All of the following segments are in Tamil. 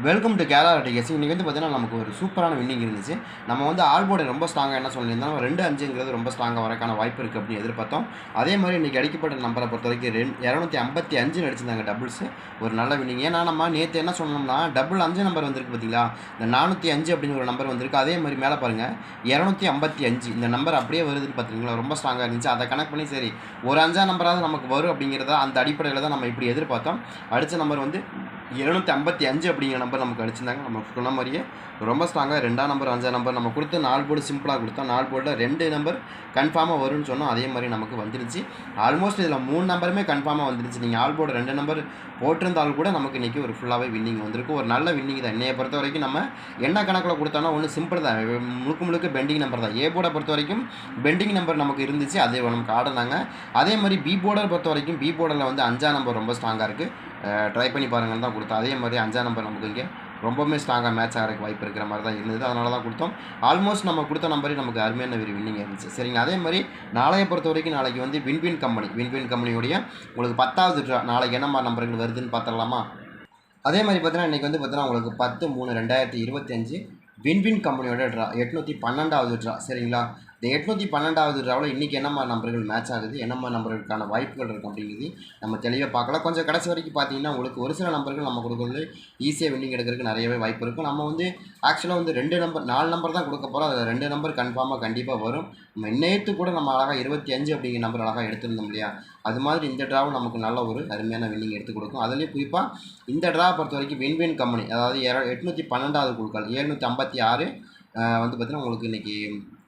வெல்கம் டு கேரளா டிகேஸ் இன்றைக்கி வந்து பார்த்தீங்கன்னா நமக்கு ஒரு சூப்பரான வின்னிங் இருந்துச்சு. நம்ம வந்து ஆல் போர்டு ரொம்ப ஸ்ட்ராங்காக என்ன சொல்லியிருந்தோம் ரெண்டு அஞ்சுங்கிறது ரொம்ப ஸ்ட்ராங்காக வரக்கான வாய்ப்பு இருக்குது அப்படின்னு எதிர்பார்த்தோம். அதே மாதிரி இன்றைக்கி அடிக்கப்பட்ட நம்பரை பொறுத்த வரைக்கும் ரெண்டு இரநூத்தி ஐம்பத்தி அஞ்சு நடிச்சிருந்தாங்க டபுள்ஸ் ஒரு நல்ல வின்னிங் ஏன்னா நம்ம நேற்று என்ன சொன்னோம்னா டபுள் அஞ்சு நம்பர் வந்திருக்கு பார்த்தீங்களா இந்த நானூற்றி அஞ்சு அப்படிங்கிற ஒரு நம்பர் வந்திருக்கு. அதே மாதிரி மேலே பாருங்கள் இரநூத்தி ஐம்பத்தி அஞ்சு. இந்த நம்பர் அப்படியே வருதுன்னு பார்த்தீங்களா ரொம்ப ஸ்ட்ராங்காக இருந்துச்சு. அதை கனெக்ட் பண்ணி சரி ஒரு அஞ்சா நம்பராவது நமக்கு வரும் அப்படிங்கிறத அந்த அடிப்படையில் தான் நம்ம இப்படி எதிர்பார்த்தோம். அடித்த நம்பர் வந்து எழுநூற்றி ஐம்பத்தி அஞ்சு அப்படிங்கிற நம்பர் நமக்கு அடிச்சிருந்தாங்க நம்ம சொன்ன மாதிரியே ரொம்ப ஸ்ட்ராங்காக ரெண்டாம் நம்பர் அஞ்சாம் நம்பர் நம்ம கொடுத்து நாலு போர்டு சிம்பிளாக கொடுத்தோம். நாலு போர்டில் ரெண்டு நம்பர் கன்ஃபார்மாக வரும்னு சொன்னோம். அதே மாதிரி நமக்கு வந்துருச்சு. ஆல்மோஸ்ட் இதில் மூணு நம்பருமே கன்ஃபார்மாக வந்துருச்சு. நீங்கள் ஆல் போர்டு ரெண்டு நம்பர் போட்டிருந்தாலும் கூட நமக்கு இன்றைக்கி ஒரு ஃபுல்லாகவே வின்னிங் வந்திருக்கு. ஒரு நல்ல வின்னிங் தான். என்னையை பொறுத்த வரைக்கும் நம்ம என்ன கணக்கில் கொடுத்தோன்னா ஒன்று சிம்பிள் தான். முழுக்க முழுக்க பெண்டிங் நம்பர் தான். ஏ போர்டை பொறுத்த வரைக்கும் பெண்டிங் நம்பர் நமக்கு இருந்துச்சு. அதே நமக்கு ஆடினாங்க. அதே மாதிரி பி போர்டை பொறுத்த வரைக்கும் பி போர்டில் வந்து அஞ்சாம் நம்பர் ரொம்ப ஸ்ட்ராங்காக இருக்குது ட்ரை பண்ணி பாருங்கன்னு தான் கொடுத்தோம் அதே மாதிரி அஞ்சாம் நம்பர் நமக்கு இங்கே ரொம்பவுமே ஸ்ட்ராங்காக மேட்ச் ஆகிறதுக்கு வாய்ப்பு இருக்கிற மாதிரி தான் இருந்தது. அதனால தான் கொடுத்தோம். ஆல்மோஸ்ட் நம்ம கொடுத்த நம்பரே நமக்கு அருமையான ஒரு வின்னிங் இருந்துச்சு. சரிங்க அதே மாதிரி நாளைய பொறுத்த வரைக்கும் நாளைக்கு வந்து வின்வின் கம்பெனி வின்வின் கம்பெனியுடைய உங்களுக்கு பத்தாவது ட்ரா நாளைக்கு என்னம்மா நம்பர்கள் வருதுன்னு பார்த்துடலாமா? அதே மாதிரி பார்த்தீங்கன்னா இன்றைக்கி வந்து பார்த்தீங்கன்னா உங்களுக்கு பத்து மூணு ரெண்டாயிரத்தி இருபத்தஞ்சு வின்வின் கம்பெனியோட ட்ரா எட்நூற்றி பன்னெண்டாவது ட்ரா சரிங்களா? இந்த எட்நூற்றி பன்னெண்டாவது ட்ராவில் இன்றைக்கி என்ன மாதிரி நம்பர்கள் மேட்ச் ஆகுது? என்ன மாதிரி நம்பர்களுக்கான வாய்ப்புகள் இருக்குது அப்படிங்கிறது நம்ம தெளிவாக பார்க்கலாம் கொஞ்சம் கடைசி வரைக்கும் பார்த்தீங்கன்னா உங்களுக்கு ஒரு சில நம்பர்கள் நம்ம கொடுக்குறது ஈஸியாக வின்னிங் எடுக்கிறதுக்கு நிறையவே வாய்ப்பு இருக்கும் நம்ம வந்து ஆக்சுவலாக வந்து ரெண்டு நம்பர் நாலு நம்பர் தான் கொடுக்க போகிறோம் அதில் ரெண்டு நம்பர் கன்ஃபார்மாக கண்டிப்பாக வரும். நம்ம நேற்று கூட நம்ம அழகாக இருபத்தி அஞ்சு அப்படிங்கிற நம்பர் அழகாக எடுத்திருந்தோம் இல்லையா? அது மாதிரி இந்த ட்ராவும் நமக்கு நல்ல ஒரு அருமையான வின்னிங் எடுத்து கொடுக்கும். அதுலேயும் குறிப்பாக இந்த ட்ரா பொறுத்த வரைக்கும் வின்வின் கம்பெனி அதாவது எர எட்நூற்றி பன்னெண்டாவது குழுக்கள் எழுநூற்றி ஐம்பத்தி ஆறு வந்து பார்த்திங்கன்னா உங்களுக்கு இன்றைக்கி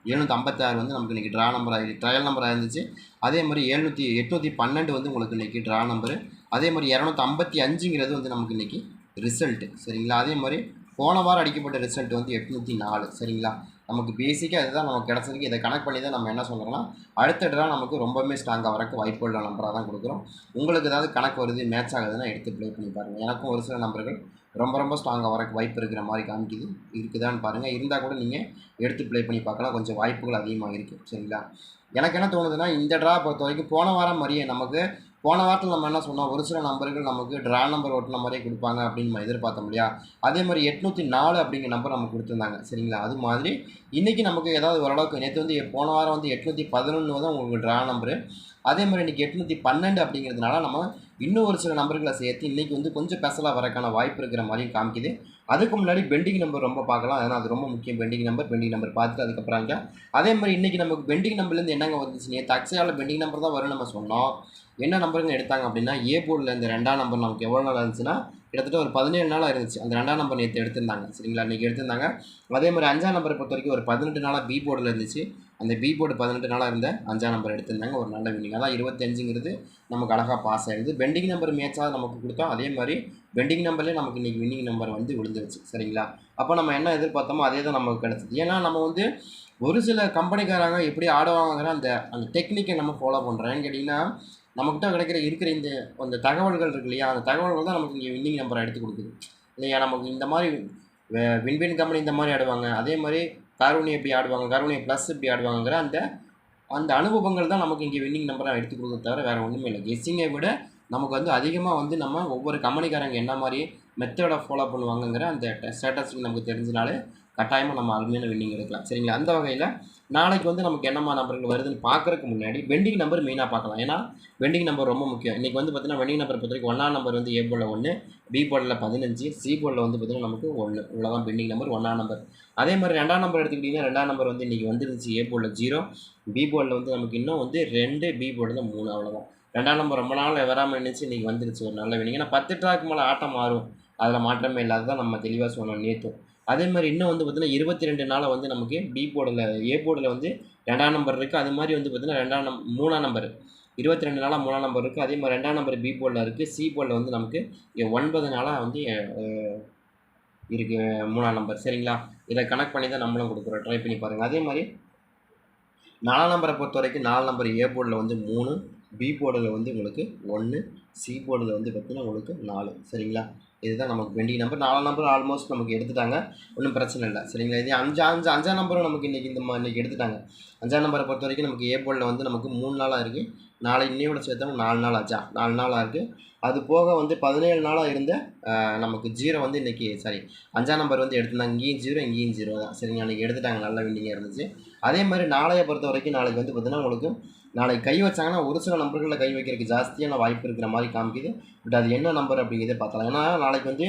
எழுநூற்றி ஐம்பத்தாறு வந்து நமக்கு இன்றைக்கி ட்ரா நம்பர் ஆகி ட்ரையல் நம்பர் இருந்துச்சு அதே மாதிரி எழுநூற்றி எட்நூற்றி பன்னெண்டு வந்து உங்களுக்கு இன்றைக்கி ட்ரா நம்பரு அதே மாதிரி இரநூத்தி ஐம்பத்தி அஞ்சுங்கிறது வந்து நமக்கு இன்றைக்கி ரிசல்ட்டு சரிங்களா? அதே மாதிரி போன வாரம் அடிக்கப்பட்ட ரிசல்ட் வந்து எட்நூற்றி நாலு. சரிங்களா? நமக்கு பேசிக்காக இதுதான் நமக்கு கிடச்சிருக்கு. இதை கனெக்ட் பண்ணி தான் நம்ம என்ன சொல்கிறோம்னா அடுத்த ட்ரா நமக்கு ரொம்பவுமே ஸ்ட்ராங்காக வரக்கு வாய்ப்பு உள்ள நம்பராக தான் கொடுக்குறோம். உங்களுக்கு ஏதாவது கணக்கு வருது மேட்ச் ஆகுதுன்னா எடுத்து ப்ளே பண்ணி பாருங்கள் எனக்கும் ஒரு சில நம்பர்கள் ரொம்ப ரொம்ப ஸ்ட்ராங்காக வரக்கு வாய்ப்பு இருக்கிற மாதிரி காமிக்குது. இருக்குதான்னு பாருங்கள் இருந்தால் கூட நீங்கள் எடுத்து ப்ளே பண்ணி பார்க்கலாம். கொஞ்சம் வாய்ப்புகள் அதிகமாக இருக்குது சரிங்களா? எனக்கு என்ன தோணுதுன்னா இந்த ட்ரா பொறுத்த வரைக்கும் போன வாரம் மாதிரியே நமக்கு போன வாரத்தில் நம்ம என்ன சொன்னோம்? ஒரு சில நம்பர்கள் நமக்கு ட்ரா நம்பர் ஓட்டுன மாதிரியே கொடுப்பாங்க அப்படின்னு நம்ம எதிர்பார்த்தோம் இல்லையா? அதே மாதிரி எட்நூற்றி நாலு அப்படிங்கிற நம்பர் நமக்கு கொடுத்துருந்தாங்க. சரிங்களா? அது மாதிரி இன்றைக்கி நமக்கு ஏதாவது ஓரளவுக்கு நேற்று வந்து போன வாரம் வந்து எட்நூற்றி பதினொன்று தான் உங்களுக்கு ட்ரா நம்பரு அதே மாதிரி இன்றைக்கி எட்நூற்றி பன்னெண்டு அப்படிங்கிறதுனால நம்ம இன்னும் ஒரு சில நம்பர்களை சேர்த்து இன்றைக்கி வந்து கொஞ்சம் பெசலாக வரக்கான வாய்ப்பு இருக்கிற மாதிரியும் காமிக்குது. அதுக்கு முன்னாடி பெண்டிங் நம்பர் ரொம்ப பார்க்கலாம். ஏன்னா அது ரொம்ப முக்கியம். பெண்டிங் நம்பர் பெண்டிங் நம்பர் பார்த்துட்டு அதுக்கப்புறம் அங்கே அதே மாதிரி இன்றைக்கி நமக்கு பெண்டிங் நம்பர்லேருந்து என்னங்க வந்துச்சு? நேற்று அக்ஸையாவில் பெண்டிங் நம்பர் தான் வரும் நம்ம சொன்னோம். என்ன நம்பருங்க எடுத்தாங்க அப்படின்னா ஏ போர்டில் இந்த ரெண்டாம் நம்பர் நமக்கு எவ்வளோ நாள் இருந்துச்சுன்னா கிட்டத்தட்ட ஒரு பதினேழு நாளாக இருந்துச்சு. அந்த ரெண்டாம் நம்பர் நேற்று எடுத்திருந்தாங்க. சரிங்களா? இன்றைக்கி எடுத்திருந்தாங்க. அதே மாதிரி அஞ்சாம் நம்பரை பொறுத்த வரைக்கும் ஒரு பதினெட்டு நாளாக பி போர்டில் இருந்துச்சு. அந்த பி போர்டு பதினெட்டு நாளாக இருந்த அஞ்சாம் நம்பர் எடுத்திருந்தாங்க. ஒரு நல்ல வின்னிங் அதான் இருபத்தஞ்சுங்கிறது நமக்கு அழகாக பாஸ் ஆகிடுது பெண்டிங் நம்பர் மேட்சாக நமக்கு கொடுத்தோம் அதே மாதிரி பெண்டிங் நம்பர்லேயே நமக்கு இன்றைக்கி வின்னிங் நம்பர் வந்து விழுந்துருச்சு. சரிங்களா? அப்போ நம்ம என்ன எதிர்பார்த்தோமோ அதே தான் நமக்கு கிடச்சிது. ஏன்னா நம்ம வந்து ஒரு சில கம்பெனிக்காரங்க எப்படி ஆடுவாங்கிற அந்த அந்த டெக்னிக்கை நம்ம ஃபாலோ பண்ணுறேன்னு கேட்டிங்கன்னா நம்மக்கிட்ட கிடைக்கிற இருக்கிற இந்த அந்த தகவல்கள் இருக்கு இல்லையா? அந்த தகவல்கள் தான் நமக்கு இங்கே வின்னிங் நம்பரை எடுத்து கொடுக்குது. இல்லையா? நமக்கு இந்த மாதிரி வின்வின் கம்பெனி இந்த மாதிரி ஆடுவாங்க. அதே மாதிரி கார்வனி எப்படி ஆடுவாங்க கார்வனி ப்ளஸ் எப்படி ஆடுவாங்கிற அந்த அந்த அனுபவங்கள் தான் நமக்கு இங்கே வின்னிங் நம்பராக எடுத்து கொடுக்க தவிர வேறு ஒன்றுமே இல்லை. கெஸ்ஸிங்கை விட நமக்கு வந்து அதிகமாக வந்து நம்ம ஒவ்வொரு கம்பெனிக்காரங்க என்ன மாதிரி மெத்தடை ஃபாலோ பண்ணுவாங்கங்கிற அந்த ஸ்டேட்டஸ்க்கு நமக்கு தெரிஞ்சனாலே கட்டாயமாக நம்ம அருமையான வின்னிங் எடுக்கலாம். சரிங்களா? அந்த வகையில் நாளைக்கு வந்து நமக்கு என்னம்மா நம்பர்கள் வருதுன்னு பார்க்குறதுக்கு முன்னாடி வெண்டிங் நம்பர் மெயினாக பார்க்கலாம். ஏன்னா வெண்டிங் நம்பர் ரொம்ப முக்கியம். இன்றைக்கி வந்து பார்த்தீங்கன்னா வெண்டிங் நம்பர் பொறுத்த வரைக்கும் ஒன்றாம் நம்பர் வந்து ஏ போர்டில் ஒன்று பி போர்டில் பதினஞ்சு சி போர்டில் வந்து பார்த்திங்கன்னா நமக்கு ஒன்று இவ்வளோதான் வெண்டிங் நம்பர் ஒன்றாம் நம்பர் அதே மாதிரி ரெண்டாம் நம்பர் எடுத்துக்கிட்டிங்கன்னா ரெண்டாம் நம்பர் வந்து இன்றைக்கி வந்துருந்துச்சு ஏ போர்டில் ஜீரோ பி போர்டில் வந்து நமக்கு இன்னும் வந்து ரெண்டு பி போர்டில் மூணு அவ்வளோதான் ரெண்டாம் நம்பர் ரொம்ப நாள் வராமல் இருந்துச்சு இன்றைக்கி வந்துருச்சு ஒரு நல்ல வினிங் ஏன்னா பத்து ட்ராக்கு மேலே ஆட்டம் மாறும். அதில் மாற்றமே இல்லாத தான் நம்ம தெளிவாக சொன்னோம் நேற்றும் அதே மாதிரி இன்னும் வந்து பார்த்திங்கன்னா இருபத்தி ரெண்டு நாளை வந்து நமக்கு பி போர்டில் ஏ போர்டில் வந்து ரெண்டாம் நம்பர் இருக்குது அது மாதிரி வந்து பார்த்திங்கன்னா ரெண்டாம் நம் மூணாம் நம்பர் இருபத்தி ரெண்டு நாளாக மூணாம் நம்பர் இருக்குது அதே மாதிரி ரெண்டாம் நம்பர் பி போர்டில் இருக்குது சி போர்டில் வந்து நமக்கு ஒன்பது நாளாக வந்து இருக்குது மூணாம் நம்பர் சரிங்களா? இதை கனெக்ட் பண்ணி தான் நம்மளும் கொடுக்குறோம். ட்ரை பண்ணி பாருங்கள் அதே மாதிரி நாலாம் நம்பரை பொறுத்த வரைக்கும் நாலு நம்பர் ஏ போர்டில் வந்து மூணு பி போர்டில் வந்து உங்களுக்கு ஒன்று சி போர்டில் வந்து பார்த்தீங்கன்னா உங்களுக்கு நாலு. சரிங்களா? இதுதான் நமக்கு பெண்டிங் நம்பர் நாலு நம்பர் ஆல்மோஸ்ட் நமக்கு எடுத்துட்டாங்க. ஒன்றும் பிரச்சனை இல்லை. சரிங்களா? இதே அஞ்சு அஞ்சு அஞ்சாம் நம்பரும் நமக்கு இன்றைக்கி இந்த இன்றைக்கி எடுத்துட்டாங்க. அஞ்சாம் நம்பரை பொறுத்த வரைக்கும் நமக்கு ஏ போர்டில் வந்து நமக்கு மூணு நாளாக இருக்குது நாளை இன்னையோட சேர்த்தோம் நாலு நாள் ஆச்சா? நாலு நாளாக இருக்குது அது போக வந்து பதினேழு நாளாக இருந்த நமக்கு ஜீரோ வந்து இன்றைக்கி சாரி அஞ்சாம் நம்பர் வந்து எடுத்திருந்தாங்க. இங்கேயும் ஜீரோ இங்கேயும் ஜீரோ தான். சரிங்க அன்றைக்கி எடுத்துட்டாங்க. நல்ல விண்டிங்காக இருந்துச்சு. அதே மாதிரி நாளையை பொறுத்த வரைக்கும் நாளைக்கு வந்து பார்த்தீங்கன்னா உங்களுக்கு நாளைக்கு கை வச்சாங்கன்னா ஒரு சில நம்பர்களில் கை வைக்கிறதுக்கு ஜாஸ்தியான வாய்ப்பு இருக்கிற மாதிரி காமிக்குது. பட் அது என்ன நம்பர் அப்படிங்கிறத பார்த்தலாம் ஏன்னா நாளைக்கு வந்து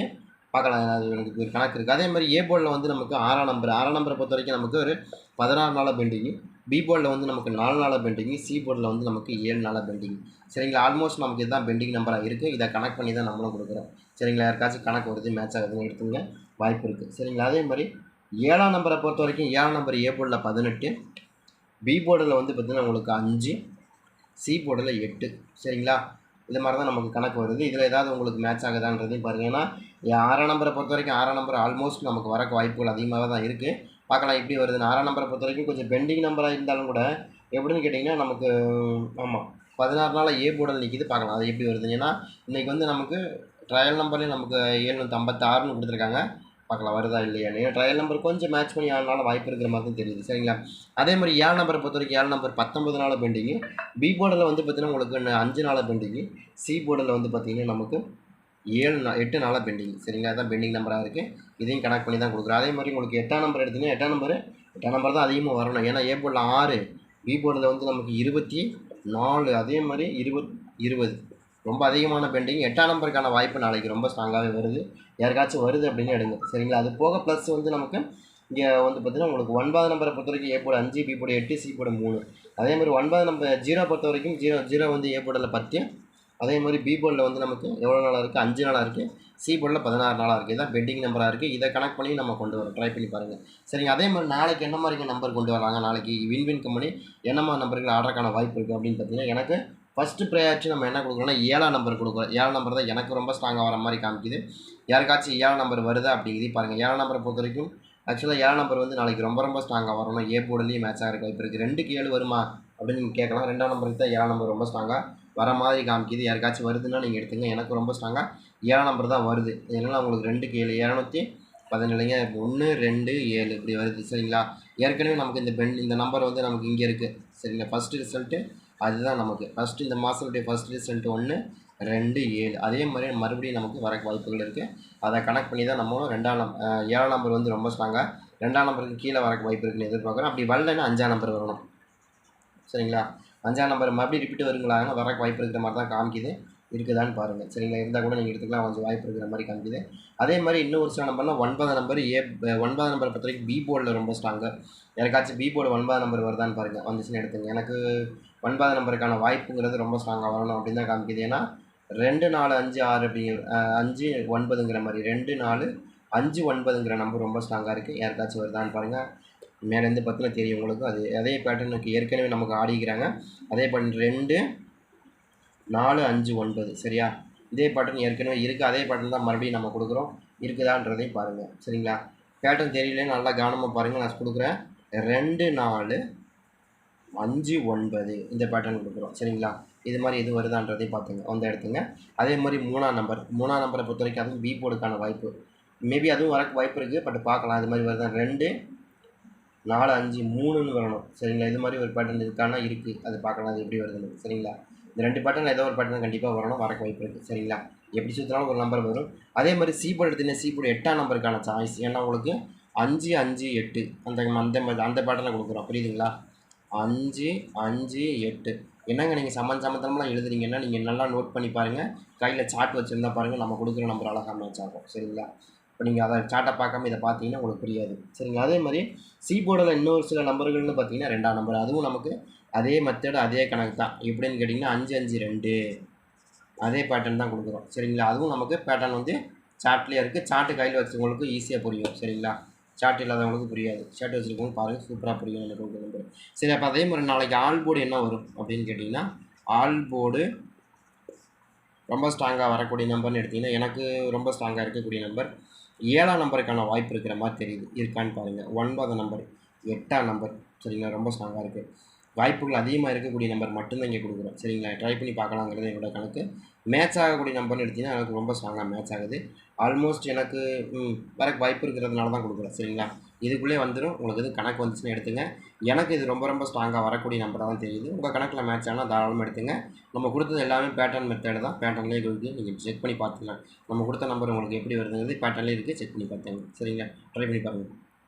பார்க்கலாம். அது எனக்கு ஒரு கணக்கு இருக்குது அதே மாதிரி ஏ போர்டில் வந்து நமக்கு ஆறாம் நம்பர். ஆறாம் நம்பரை பொறுத்த வரைக்கும் நமக்கு ஒரு பதினாறு நாளாக பெண்டிங்கு பி போர்டில் வந்து நமக்கு நாலு நாளாக பெண்டிங்கு சி போர்டில் வந்து நமக்கு ஏழு நாளாக பெண்டிங் சரிங்களா? ஆல்மோஸ்ட் நமக்கு இதுதான் பெண்டிங் நம்பராக இருக்குது இதை கனெக்ட் பண்ணி தான் நம்மளும் கொடுக்குறோம். சரிங்களா? யாருக்காச்சும் கணக்கு வருது மேட்ச் ஆகுதுன்னு எடுத்துங்க. வாய்ப்பு இருக்குது சரிங்களா? அதே மாதிரி ஏழாம் நம்பரை பொறுத்த வரைக்கும் ஏழாம் நம்பர் ஏ போர்டில் பதினெட்டு. பி போர்டில் வந்து பார்த்திங்கன்னா உங்களுக்கு அஞ்சு சி போர்டில் எட்டு. சரிங்களா? இது மாதிரி தான் நமக்கு கணக்கு வருது. இதில் ஏதாவது உங்களுக்கு மேட்ச் ஆகுதான்றதையும் பாருங்கள் ஏன்னா ஆறாம் நம்பரை பொறுத்த வரைக்கும் ஆறாம் நம்பர் ஆல்மோஸ்ட் நமக்கு வரக்கு வாய்ப்புகள் அதிகமாக தான் இருக்குது பார்க்கலாம் எப்படி வருதுன்னு. ஆறாம் நம்பரை பொறுத்த வரைக்கும் கொஞ்சம் பெண்டிங் நம்பராக இருந்தாலும் கூட எப்படின்னு கேட்டிங்கன்னா நமக்கு ஆமாம் பதினாறு நாளாக ஏ போர்டில் நிற்கிது பார்க்கலாம். அது எப்படி வருதுன்னு. ஏன்னா இன்றைக்கி வந்து நமக்கு ட்ரையல் நம்பர்லேயும் நமக்கு ஏழ்நூற்றி ஐம்பத்தாறுன்னு கொடுத்துருக்காங்க. பார்க்கலாம் வருதா இல்லையான்னு ஏன்னா ட்ரையல் நம்பர் கொஞ்சம் மேட்ச் பண்ணி ஆனால வாய்ப்பு இருக்கிற மாதிரி தான் தெரியுது சரிங்களா? அதே மாதிரி ஏழு நம்பரை பொறுத்த வரைக்கும் ஏழு நம்பர் பத்தொம்பது நாள் பெண்டிங்கு பி போர்டில் வந்து பார்த்தீங்கன்னா உங்களுக்கு அஞ்சு நாள் பெண்டிங்கு சி போர்டில் வந்து பார்த்தீங்கன்னா நமக்கு ஏழு நா எட்டு நாளாக பெண்டிங் சரிங்களா? அதான் பெண்டிங் நம்பராக இருக்குது இதையும் கனெக்ட் பண்ணி தான் கொடுக்குறோம். அதே மாதிரி உங்களுக்கு எட்டாம் நம்பர் எடுத்தீங்கன்னா எட்டாம் நம்பர் எட்டாம் நம்பர் தான் அதிகமாக வரணும். ஏன்னா ஏ போர்டில் ஆறு பி போர்டில் வந்து நமக்கு இருபத்தி நாலு அதே மாதிரி இருபத் இருபது. ரொம்ப அதிகமான பெண்டிங் எட்டாம் நம்பருக்கான வாய்ப்பு நாளைக்கு ரொம்ப ஸ்ட்ராங்காகவே வருது. யாருக்காச்சும் வருது அப்படின்னு எடுங்க. சரிங்களா? அது போக ப்ளஸ் வந்து நமக்கு இங்கே வந்து பார்த்திங்கன்னா உங்களுக்கு ஒன்பது நம்பரை பொறுத்த வரைக்கும் ஏ அஞ்சு பி போட எட்டு சி போட மூணு. அதே மாதிரி ஒன்பது நம்பர் ஜீரோ பொறுத்த வரைக்கும் ஜீரோ ஜீரோ வந்து ஏ போர்டில் பத்து. அதே மாதிரி பி போர்டில் வந்து நமக்கு எவ்வளோ நாளாக இருக்குது அஞ்சு நாளாக இருக்குது சி போர்டில் பதினாறு நாளாக இருக்குது இதான் பெண்டிங் நம்பராக இருக்குது இதை கனெக்ட் பண்ணி நம்ம கொண்டு வரோம் ட்ரை பண்ணி பாருங்கள் சரிங்க. அதே மாதிரி நாளைக்கு என்ன மாதிரி நம்பர் கொண்டு வராங்க? நாளைக்கு வின் வின் கம்பெனி என்ன மாதிரி நம்பருக்கு ஆர்டருக்கான வாய்ப்பு இருக்குது அப்படின்னு பார்த்தீங்கன்னா எனக்கு ஃபஸ்ட்டு ப்ரையாரிட்டி நம்ம என்ன கொடுக்குறோம்னா ஏழாம் நம்பர் கொடுக்குறோம் ஏழாம் நம்பர் தான் எனக்கு ரொம்ப ஸ்ட்ராங்காக வர மாதிரி காமிக்குது. யாருக்காச்சும் ஏழாம் நம்பர் வருதா அப்படிங்கிறது பாருங்கள் ஏழாம் நம்பரை பொறுத்த வரைக்கும் ஆக்சுவலாக ஏழாம் நம்பர் வந்து நாளைக்கு ரொம்ப ரொம்ப ஸ்ட்ராங்காக வரணும். ஏ போர்டுலேயும் மேட்சாக ஆகிற இப்போ இருக்குது ரெண்டுக்கு ஏழு வருமா அப்படின்னு நீங்கள் கேட்கலாம். ரெண்டாம் நம்பருக்கு தான் ஏழாம் நம்பர் ரொம்ப ஸ்ட்ராங்காக வர மாதிரி காமிக்குது. யாருக்காச்சும் வருதுன்னா நீங்கள் எடுத்துங்க. எனக்கு ரொம்ப ஸ்ட்ராங்காக ஏழாம் நம்பர் தான் வருது. இதனால் உங்களுக்கு ரெண்டுக்கு ஏழு இரநூத்தி பதினேழுங்க. ஒன்று ரெண்டு ஏழு. இப்படி வருது. சரிங்களா? ஏற்கனவே நமக்கு இந்த பெண் இந்த நம்பர் வந்து நமக்கு இங்கே இருக்குது சரிங்களா? ஃபஸ்ட்டு ரிசல்ட்டு அதுதான் நமக்கு. ஃபஸ்ட்டு இந்த மாதத்துடைய ஃபஸ்ட் ரிசல்ட் ஒன்று ரெண்டு ஏழு. அதே மாதிரி மறுபடியும் நமக்கு வர வாய்ப்புகள் இருக்குது அதை கனெக்ட் பண்ணி தான் நம்மளும் ரெண்டாம் நம் ஏழாம் நம்பர் வந்து ரொம்ப ஸ்ட்ராங்காக ரெண்டாம் நம்பருக்கு கீழே வரக்கு வாய்ப்பு இருக்குன்னு எதிர்பார்க்குறோம். அப்படி வரலன்னா அஞ்சாம் நம்பர் வரணும். சரிங்களா? அஞ்சாம் நம்பர் மறுபடியும் ரிப்பீட் வருங்களா? வரக்கு வாய்ப்பு இருக்கிற மாதிரி தான் காமிக்குது. இருக்குதான்னு பாருங்கள் சரிங்களா? இருந்தால் கூட நீங்கள் எடுத்துக்கலாம். கொஞ்சம் வாய்ப்பு இருக்கிற மாதிரி காமிக்குது. அதே மாதிரி இன்னும் ஒரு சில நம்பர்லாம் ஒன்பதாம் நம்பர் ஏ ஒன்பதாம் நம்பரை பொறுத்த வரைக்கும் பி போர்டில் ரொம்ப ஸ்ட்ராங்கு யாருக்காச்சும் பி போர்டு ஒன்பதாம் நம்பர் வருதான்னு பாருங்கள் வந்துச்சுன்னு எடுத்துங்க. எனக்கு ஒன்பதாம் நம்பருக்கான வாய்ப்புங்கிறது ரொம்ப ஸ்ட்ராங்காக வரணும் அப்படின்னு தான் காமிக்குது. ஏன்னா ரெண்டு நாலு அஞ்சு ஆறு அப்படிங்கிற அஞ்சு ஒன்பதுங்கிற மாதிரி ரெண்டு நாலு அஞ்சு ஒன்பதுங்கிற நம்பர் ரொம்ப ஸ்ட்ராங்காக இருக்குது யாருக்காச்சும் வருதான்னு பாருங்கள் மேலேருந்து பார்த்தீங்கன்னா தெரியும் உங்களுக்கு. அது அதே பேட்டர்னுக்கு ஏற்கனவே நமக்கு ஆடிக்கிறாங்க. அதே பேட்டர்ன் ரெண்டு நாலு அஞ்சு ஒன்பது. சரியா? இதே பேட்டர்ன் ஏற்கனவே இருக்குது அதே பேட்டர்ன் தான் மறுபடியும் நம்ம கொடுக்குறோம். இருக்குதான்றதையும் பாருங்கள் சரிங்களா? பேட்டர்ன் தெரியலன்னு நல்லா கவனமாக பாருங்கள் நான் கொடுக்குறேன். ரெண்டு நாலு அஞ்சு ஒன்பது. இந்த பேட்டர்ன் கொடுக்குறோம். சரிங்களா? இது மாதிரி எது வருதான்றதையும் பார்த்துங்க. வந்து எடுத்துங்க அதே மாதிரி மூணாம் நம்பர் மூணாம் நம்பரை பொறுத்த வரைக்கும் அதுவும் பி போர்டுக்கான வாய்ப்பு. மேபி அதுவும் வரக்கு வாய்ப்பு இருக்குது பட் பார்க்கலாம். அது மாதிரி வருதா? ரெண்டு நாலு அஞ்சு மூணுன்னு வரணும். சரிங்களா? இது மாதிரி ஒரு பேட்டர்ன் இருக்கானா இருக்குது அது பார்க்கலாம். அது எப்படி வருதுன்னு. சரிங்களா? இந்த ரெண்டு பேட்டர்ன் ஏதோ ஒரு பேட்டர்ன் கண்டிப்பாக வரணும் வரக்கு வாய்ப்பு இருக்குது சரிங்களா? எப்படி சுற்றினாலும் ஒரு நம்பர் வரும் அதே மாதிரி சி போர்டு எடுத்தீங்கன்னா சி போர்டு எட்டாம் நம்பருக்கான சாய்ஸ் ஏன்னா உங்களுக்கு அஞ்சு அஞ்சு எட்டு அந்த அந்த மாதிரி அந்த பேட்டர்னை கொடுக்குறோம். புரியுதுங்களா? அஞ்சு அஞ்சு எட்டு. என்னங்க நீங்கள் சமன் சமத்தனம்லாம் எழுதுறீங்கன்னா நீங்கள் நல்லா நோட் பண்ணி பாருங்கள் கையில் சார்ட் வச்சுருந்தா பாருங்கள் நம்ம கொடுக்குற நம்பர் அழகாக மேட்ச் ஆகும். சரிங்களா? இப்போ நீங்கள் அதை சார்ட்டை பார்க்காம இதை பார்த்தீங்கன்னா உங்களுக்கு புரியாது. சரிங்களா? அதே மாதிரி சி போர்டில் இன்னொரு சில நம்பர்கள்னு பார்த்தீங்கன்னா ரெண்டாம் நம்பர். அதுவும் நமக்கு அதே மெத்தடு அதே கணக்கு தான். எப்படின்னு கேட்டிங்கன்னா அஞ்சு அஞ்சு ரெண்டு. அதே பேட்டர்ன் தான் கொடுக்குறோம். சரிங்களா? அதுவும் நமக்கு பேட்டர்ன் வந்து சார்ட்லேயே இருக்குது சார்ட்டு கையில் வச்சவங்களுக்கு ஈஸியாக புரியும். சரிங்களா? சார்ட் இல்லாதவங்களுக்கு புரியாது. சார்ட் வச்சுருக்கவங்க பாருங்கள் சூப்பராக புரியும் எனக்கு நம்பர் சரி அப்போ அதே மாதிரி நாளைக்கு ஆல் போர்டு என்ன வரும் அப்படின்னு கேட்டிங்கன்னா ஆல் போர்டு ரொம்ப ஸ்ட்ராங்காக வரக்கூடிய நம்பர்னு எடுத்திங்கன்னா எனக்கு ரொம்ப ஸ்ட்ராங்காக இருக்கக்கூடிய நம்பர் ஏழாம் நம்பருக்கான வாய்ப்பு இருக்கிற மாதிரி தெரியுது. இருக்கான்னு பாருங்கள் ஒன்பதாம் நம்பர் எட்டாம் நம்பர் சரிங்களா? ரொம்ப ஸ்ட்ராங்காக இருக்குது வாய்ப்புகள் அதிகமாக இருக்கக்கூடிய நம்பர் மட்டும்தான் இங்கே கொடுக்குறோம். சரிங்களா? ட்ரை பண்ணி பார்க்கலாங்கிறது என்னோட கணக்கு. மேட்ச் ஆகக்கூடிய நம்பர்னு எடுத்திங்கன்னா எனக்கு ரொம்ப ஸ்ட்ராங்காக மேட்ச் ஆகுது. ஆல்மோஸ்ட் எனக்கு வர வாய்ப்பு இருக்கிறதுனால தான் கொடுக்குறேன் சரிங்களா? இதுக்குள்ளே வந்துடும் உங்களுக்கு இது கணக்கு வந்துச்சுன்னு எடுத்துங்க. எனக்கு இது ரொம்ப ரொம்ப ஸ்ட்ராங்காக வரக்கூடிய நம்பராக தான் தெரியுது. உங்கள் கணக்கில் மேட்ச் ஆனால் தாராளமாக எடுத்துங்க. நம்ம கொடுத்தது எல்லாமே பேட்டர்ன் மெத்தட் தான். பேட்டர்ன்லேயே இருக்குது நீங்கள் செக் பண்ணி பார்த்துக்கலாம். நம்ம கொடுத்த நம்பர் உங்களுக்கு எப்படி வருதுங்கிறது பேட்டர்ன்லேயே இருக்குது செக் பண்ணி பார்த்துங்க சரிங்களா? ட்ரை பண்ணி பாருங்கள்